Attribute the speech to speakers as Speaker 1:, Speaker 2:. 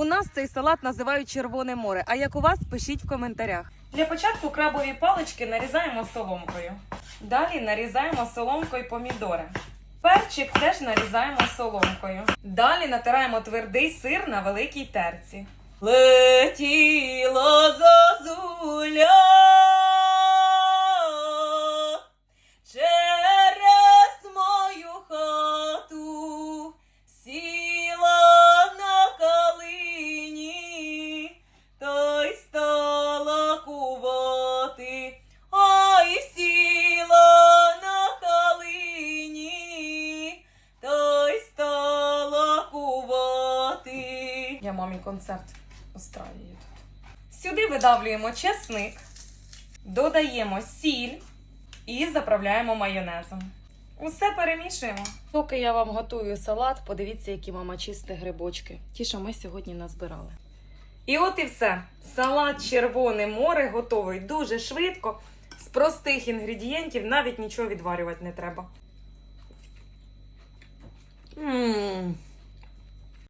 Speaker 1: У нас цей салат називають Червоне море. А як у вас, пишіть в коментарях. Для початку крабові палички нарізаємо соломкою. Далі нарізаємо соломкою помідори. Перчик теж нарізаємо соломкою. Далі натираємо твердий сир на великій терці. Летіла Я мамі концерт устраюю тут. Сюди видавлюємо чесник, додаємо сіль і заправляємо майонезом. Усе перемішуємо. Поки я вам готую салат, подивіться, які мама чисте грибочки. Ті, що ми сьогодні назбирали. І от і все. Салат Червоне море готовий дуже швидко. З простих інгредієнтів навіть нічого відварювати не треба. М,